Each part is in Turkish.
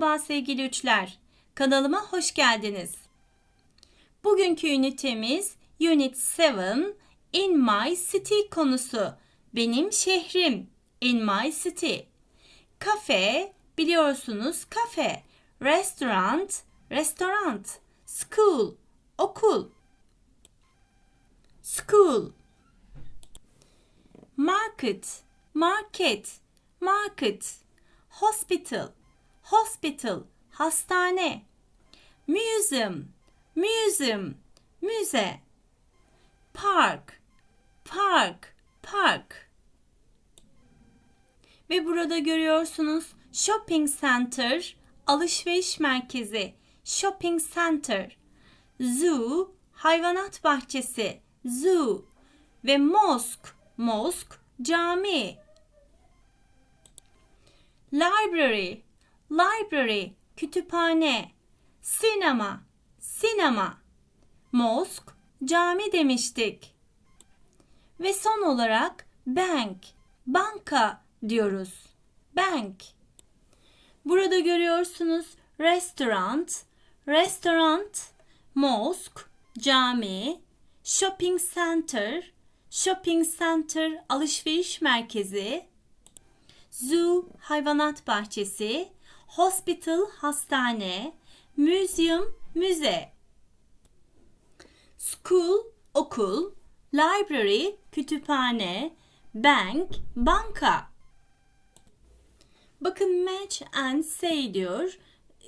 Merhaba sevgili üçler. Kanalıma hoş geldiniz. Bugünkü ünitemiz Unit 7 In My City konusu. Benim şehrim. In My City. Kafe, biliyorsunuz kafe. Restaurant, restaurant. School, okul. School. Market, market, market. Hospital, hospital, hastane. Museum, museum, müze. Park, park, park. Ve burada görüyorsunuz shopping center, alışveriş merkezi. Shopping center. Zoo, hayvanat bahçesi. Zoo. Ve mosque, mosque, cami. Library, library, kütüphane. Sinema, sinema. Mosque, cami demiştik. Ve son olarak bank, banka diyoruz. Bank. Burada görüyorsunuz restaurant, restaurant, mosque, cami, shopping center, shopping center alışveriş merkezi, zoo hayvanat bahçesi, hospital hastane, museum müze, school okul, library kütüphane, bank banka. Bakın match and say diyor.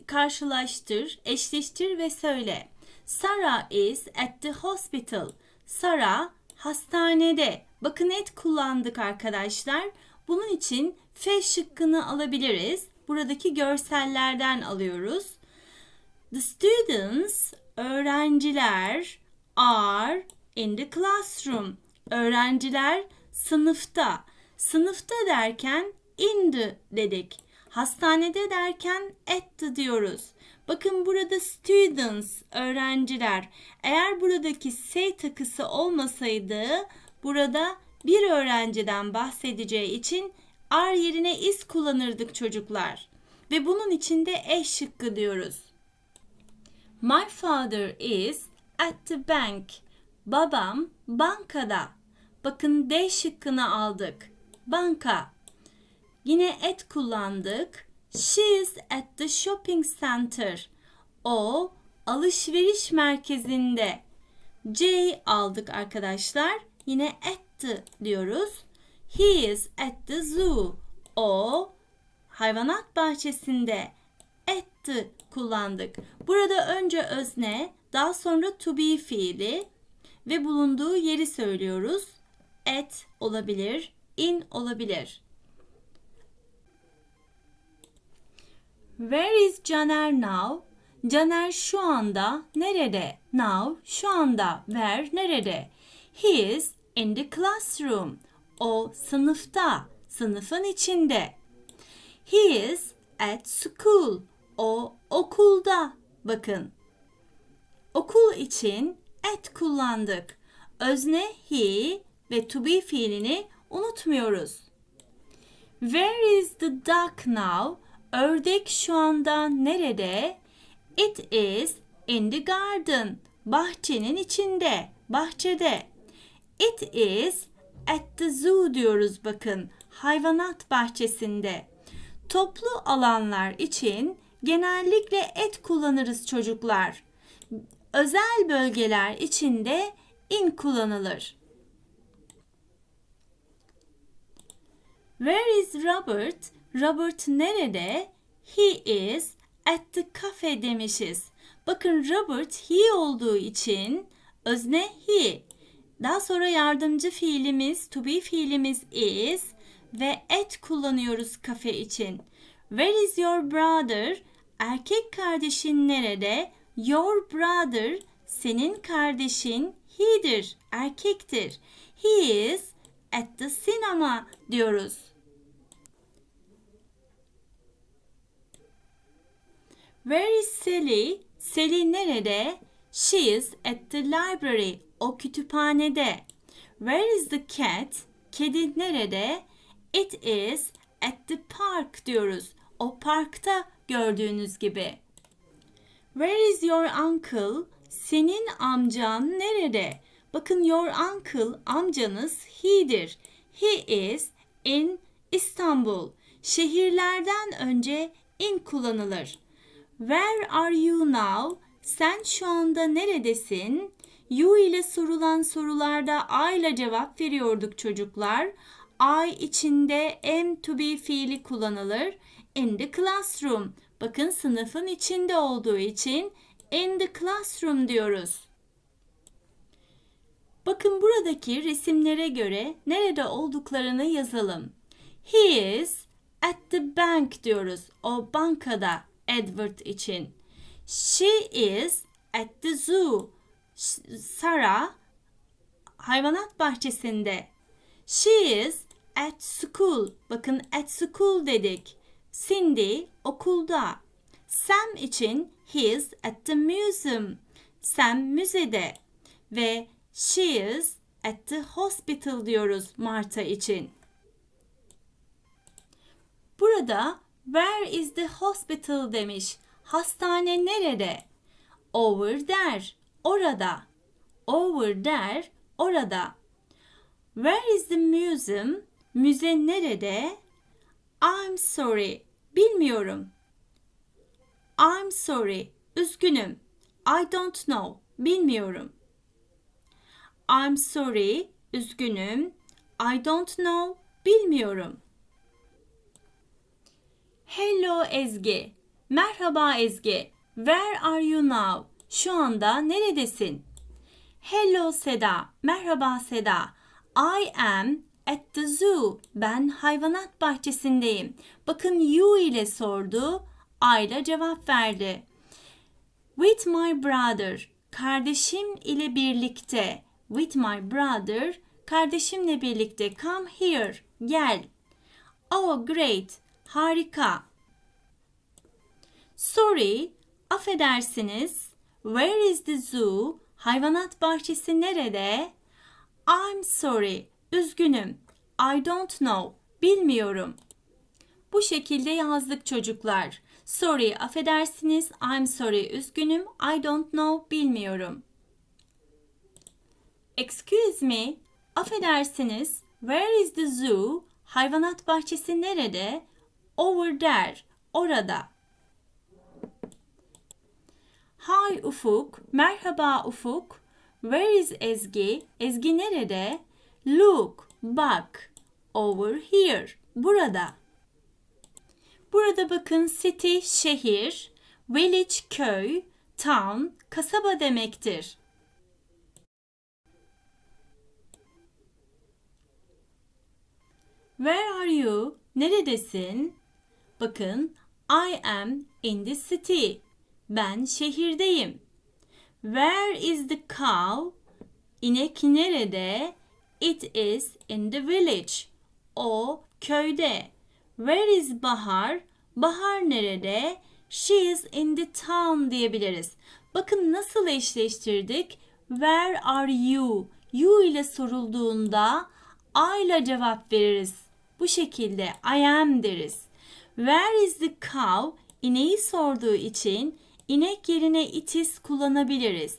Karşılaştır, eşleştir ve söyle. Sarah is at the hospital. Sarah hastanede. Bakın et kullandık arkadaşlar. Bunun için F şıkkını alabiliriz. Buradaki görsellerden alıyoruz. The students, öğrenciler are in the classroom. Öğrenciler sınıfta. Sınıfta derken in the dedik. Hastanede derken at the diyoruz. Bakın burada students, öğrenciler. Eğer buradaki say takısı olmasaydı burada bir öğrenciden bahsedeceği için are yerine is kullanırdık çocuklar. Ve bunun içinde eş şıkkı diyoruz. My father is at the bank. Babam bankada. Bakın D şıkkını aldık. Banka. Yine at kullandık. She is at the shopping center. O alışveriş merkezinde. C aldık arkadaşlar. Yine at diyoruz. He is at the zoo. O hayvanat bahçesinde. At the kullandık. Burada önce özne, daha sonra to be fiili ve bulunduğu yeri söylüyoruz. At olabilir, in olabilir. Where is Caner now? Caner şu anda nerede? Now şu anda. Where nerede? He is in the classroom. O sınıfta, sınıfın içinde. He is at school. O okulda. Bakın. Okul için at kullandık. Özne he ve to be fiilini unutmuyoruz. Where is the duck now? Ördek şu anda nerede? It is in the garden. Bahçenin içinde, bahçede. It is at the zoo diyoruz bakın. Hayvanat bahçesinde. Toplu alanlar için genellikle et kullanırız çocuklar. Özel bölgeler için de in kullanılır. Where is Robert? Robert nerede? He is at the cafe demişiz. Bakın Robert he olduğu için özne he. Daha sonra yardımcı fiilimiz to be fiilimiz is ve at kullanıyoruz kafe için. Where is your brother? Erkek kardeşin nerede? Your brother senin kardeşin he'dir, erkektir. He is at the cinema diyoruz. Where is Sally? Sally nerede? She is at the library. O kütüphanede. Where is the cat? Kedi nerede? It is at the park diyoruz. O parkta gördüğünüz gibi. Where is your uncle? Senin amcan nerede? Bakın your uncle amcanız he'dir. He is in İstanbul. Şehirlerden önce in kullanılır. Where are you now? Sen şu anda neredesin? You ile sorulan sorularda I ile cevap veriyorduk çocuklar. I içinde am to be fiili kullanılır. In the classroom. Bakın sınıfın içinde olduğu için in the classroom diyoruz. Bakın buradaki resimlere göre nerede olduklarını yazalım. He is at the bank diyoruz. O bankada Edward için. She is at the zoo. Sarah hayvanat bahçesinde. She is at school. Bakın at school dedik. Cindy okulda. Sam için he is at the museum. Sam müzede. Ve she is at the hospital diyoruz Marta için. Burada where is the hospital demiş. Hastane nerede? Over there. Orada. Over there. Orada. Where is the museum? Müze nerede? I'm sorry. Bilmiyorum. I'm sorry. Üzgünüm. I don't know. Bilmiyorum. I'm sorry. Üzgünüm. I don't know. Bilmiyorum. Hello Ezgi. Merhaba Ezgi. Where are you now? Şu anda neredesin? Hello Seda. Merhaba Seda. I am at the zoo. Ben hayvanat bahçesindeyim. Bakın you ile sordu. I ile cevap verdi. With my brother. Kardeşim ile birlikte. With my brother. Kardeşimle birlikte. Come here. Gel. Oh great. Harika. Sorry. Affedersiniz. Where is the zoo? Hayvanat bahçesi nerede? I'm sorry. Üzgünüm. I don't know. Bilmiyorum. Bu şekilde yazdık çocuklar. Sorry, affedersiniz. I'm sorry, üzgünüm. I don't know, bilmiyorum. Excuse me, affedersiniz. Where is the zoo? Hayvanat bahçesi nerede? Over there, orada. Hi Ufuk, merhaba Ufuk. Where is Ezgi? Ezgi nerede? Look, bak. Over here, burada. Burada bakın city şehir, village köy, town kasaba demektir. Where are you? Neredesin? Bakın I am in the city. Ben şehirdeyim. Where is the cow? İnek nerede? It is in the village. O köyde. Where is Bahar? Bahar nerede? She is in the town diyebiliriz. Bakın nasıl eşleştirdik? Where are you? You ile sorulduğunda I ile cevap veririz. Bu şekilde I am deriz. Where is the cow? İneği sorduğu için inek yerine it is kullanabiliriz.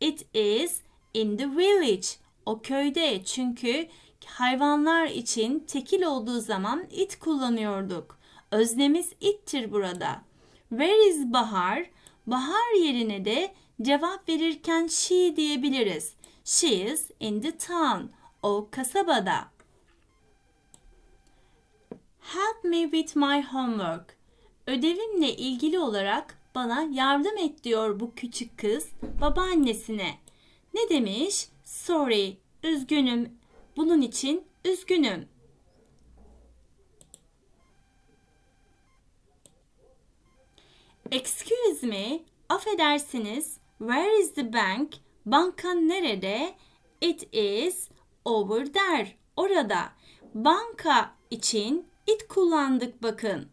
It is in the village. O köyde çünkü hayvanlar için tekil olduğu zaman it kullanıyorduk. Öznemiz ittir burada. Where is Bahar? Bahar yerine de cevap verirken she diyebiliriz. She is in the town. O kasabada. Help me with my homework. Ödevimle ilgili olarak bana yardım et diyor bu küçük kız babaannesine. Ne demiş? Sorry, üzgünüm. Bunun için üzgünüm. Excuse me, affedersiniz. Where is the bank? Banka nerede? It is over there. Orada. Banka için it kullandık bakın.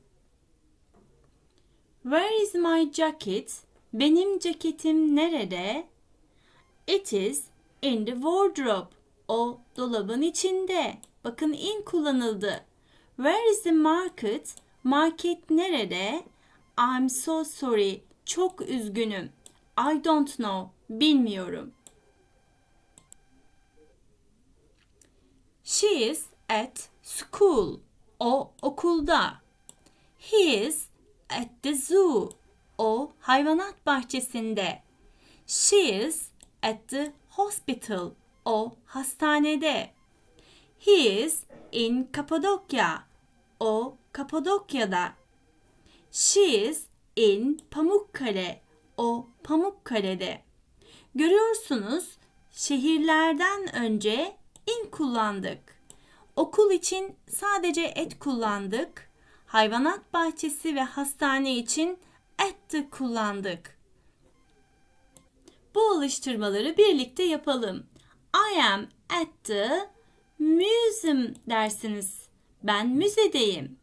Where is my jacket? Benim ceketim nerede? It is in the wardrobe. O dolabın içinde. Bakın in kullanıldı. Where is the market? Market nerede? I'm so sorry. Çok üzgünüm. I don't know. Bilmiyorum. She is at school. O okulda. He is at the zoo. O hayvanat bahçesinde. She is at the hospital. O hastanede. He is in Kapadokya. O Kapadokya'da. She is in Pamukkale. O Pamukkale'de. Görüyorsunuz şehirlerden önce in kullandık. Okul için sadece et kullandık. Hayvanat bahçesi ve hastane için at the kullandık. Bu alıştırmaları birlikte yapalım. I am at the museum dersiniz. Ben müzedeyim.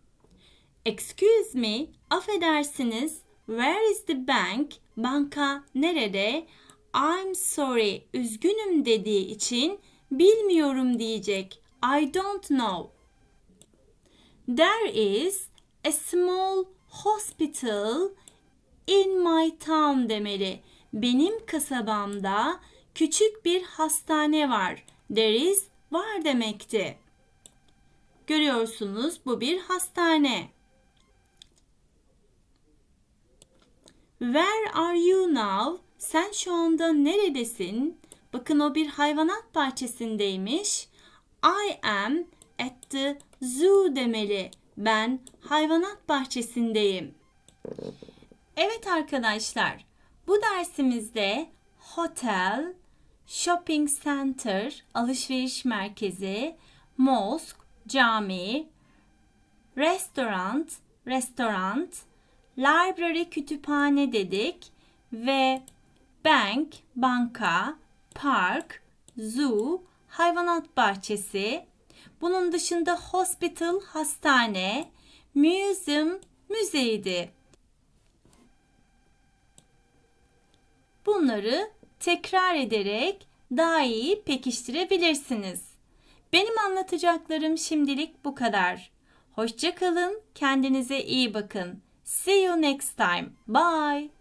Excuse me, affedersiniz. Where is the bank? Banka nerede? I'm sorry, üzgünüm dediği için bilmiyorum diyecek. I don't know. There is a small hospital in my town demeli. Benim kasabamda küçük bir hastane var. There is var demekti. Görüyorsunuz bu bir hastane. Where are you now? Sen şu anda neredesin? Bakın o bir hayvanat bahçesindeymiş. I am at the zoo demeli. Ben hayvanat bahçesindeyim. Evet arkadaşlar, bu dersimizde hotel, shopping center, alışveriş merkezi, mosque, cami, restaurant, restoran, library, kütüphane dedik ve bank, banka, park, zoo, hayvanat bahçesi, bunun dışında hospital, hastane, museum, müzeydi. Bunları tekrar ederek daha iyi pekiştirebilirsiniz. Benim anlatacaklarım şimdilik bu kadar. Hoşça kalın, kendinize iyi bakın. See you next time. Bye.